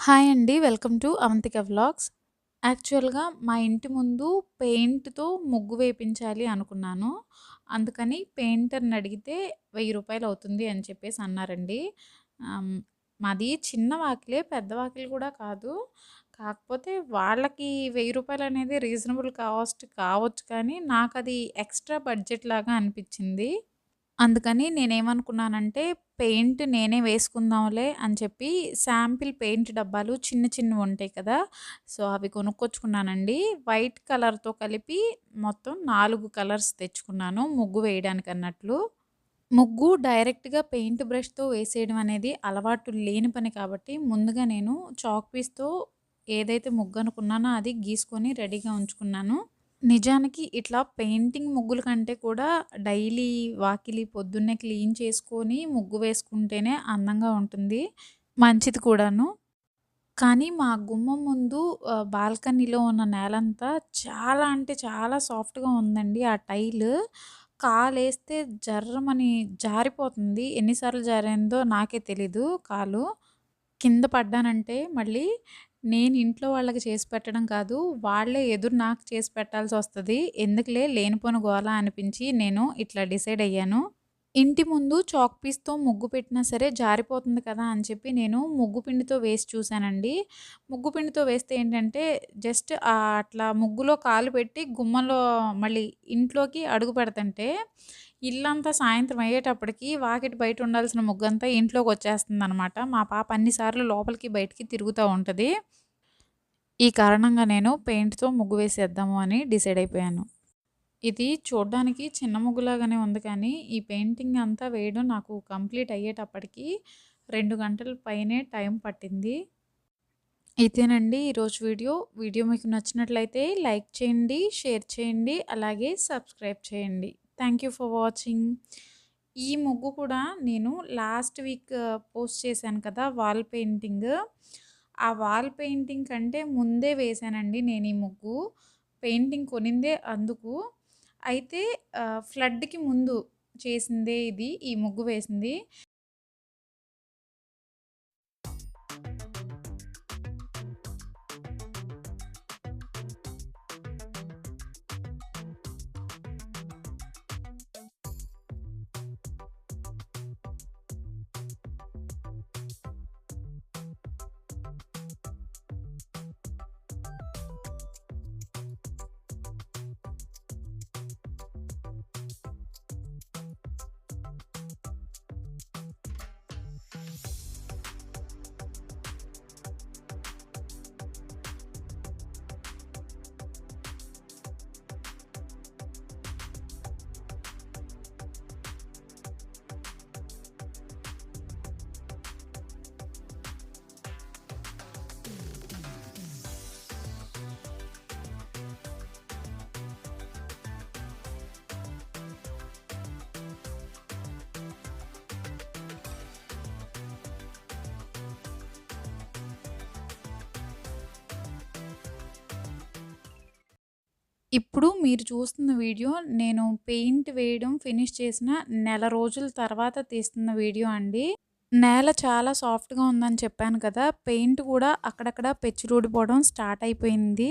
Hi అండి. Welcome to Avantika vlogs. యాక్చువల్‌గా మా ఇంటి ముందు పెయింట్‌తో ముగ్గు వేపించాలి అనుకున్నాను. అందుకని పెయింటర్‌ని అడిగితే వెయ్యి రూపాయలు అవుతుంది అని చెప్పేసి అన్నారండి. మాది చిన్న వాకిలే పెద్ద వాకిలి కూడా కాదు. కాకపోతే వాళ్ళకి వెయ్యి రూపాయలు అనేది రీజనబుల్ కాస్ట్ కావచ్చు కానీ నాకు అది ఎక్స్‌ట్రా బడ్జెట్ లాగా అనిపించింది అందుకని నేనేమనుకున్నానంటే పెయింట్ నేనే వేసుకుందాంలే అని చెప్పి శాంపిల్ పెయింట్ డబ్బాలు చిన్న చిన్నవి ఉంటాయి కదా! సో, అవి కొనుక్కొచ్చుకున్నానండి. వైట్ కలర్‌తో కలిపి మొత్తం నాలుగు కలర్స్ తెచ్చుకున్నాను ముగ్గు వేయడానికి అన్నట్లు ముగ్గు డైరెక్ట్‌గా పెయింట్ బ్రష్‌తో వేసేయడం అనేది అలవాటు లేని పని కాబట్టి ముందుగా నేను చాక్ పీస్‌తో ఏదైతే ముగ్గు అనుకున్నానో అది గీసుకొని రెడీగా ఉంచుకున్నాను. నిజానికి ఇట్లా పెయింటింగ్ ముగ్గుల కంటే కూడా డైలీ వాకిలి పొద్దున్నే క్లీన్ చేసుకొని ముగ్గు వేసుకుంటేనే అందంగా ఉంటుంది. మంచిది కూడాను. కానీ మా గుమ్మం ముందు బాల్కనీలో ఉన్న నేలంతా చాలా అంటే చాలా సాఫ్ట్‌గా ఉందండి. ఆ టైలు కాలేస్తే జర్రమని జారిపోతుంది. ఎన్నిసార్లు జారిందో నాకే తెలీదు కాలు. కింద పడ్డానంటే మళ్ళీ నేను ఇంట్లో వాళ్ళకి చేసి పెట్టడం కాదు. వాళ్ళే ఎదురు నాకు చేసి పెట్టాల్సి వస్తుంది ఎందుకులే లేనిపోని గోల అనిపించి నేను ఇట్లా డిసైడ్ అయ్యాను. ఇంటి ముందు చాక్ పీస్‌తో ముగ్గు పెట్టినా సరే జారిపోతుంది కదా! అని చెప్పి నేను ముగ్గు పిండితో వేసి చూసానండి. ముగ్గు పిండితో వేస్తే ఏంటంటే జస్ట్ అట్లా ముగ్గులో కాలు పెట్టి గుమ్మంలో మళ్ళీ ఇంట్లోకి అడుగు పెడతంటే ఇల్లంతా సాయంత్రం అయ్యేటప్పటికి వాకిటి బయట ఉండాల్సిన ముగ్గంతా ఇంట్లోకొచ్చేస్తుందనమాట. మా పాప అన్నిసార్లు లోపలికి బయటికి తిరుగుతూ ఉంటుంది ఈ కారణంగా నేను పెయింట్‌తో ముగ్గు వేసేద్దాము అని డిసైడ్ అయిపోయాను. ఇది చూడ్డానికి చిన్న ముగ్గులాగానే ఉంది కానీ ఈ పెయింటింగ్ అంతా వేయడం నాకు కంప్లీట్ అయ్యేటప్పటికి రెండు గంటల పైనే టైం పట్టింది. ఇదేనండి ఈరోజు వీడియో. వీడియో మీకు నచ్చినట్లయితే లైక్ చేయండి, షేర్ చేయండి, అలాగే సబ్స్క్రైబ్ చేయండి. Thank you for watching. ఈ ముగ్గు కూడా నేను లాస్ట్ వీక్ పోస్ట్ చేశాను కదా! Wall painting. ఆ వాల్ పెయింటింగ్ కంటే ముందే వేశానండి నేను ఈ ముగ్గు. పెయింటింగ్ కొనిందే అందుకు. అయితే ఫ్లడ్‌కి ముందు చేసిందే ఇది. ఈ ముగ్గు వేసింది. ఇప్పుడు మీరు చూస్తున్న వీడియో నేను పెయింట్ వేయడం ఫినిష్ చేసిన నెల రోజుల తర్వాత తీస్తున్న వీడియో అండి. నేల చాలా సాఫ్ట్‌గా ఉందని చెప్పాను కదా! పెయింట్ కూడా అక్కడక్కడ పెచ్చులూడిపోవడం స్టార్ట్ అయిపోయింది.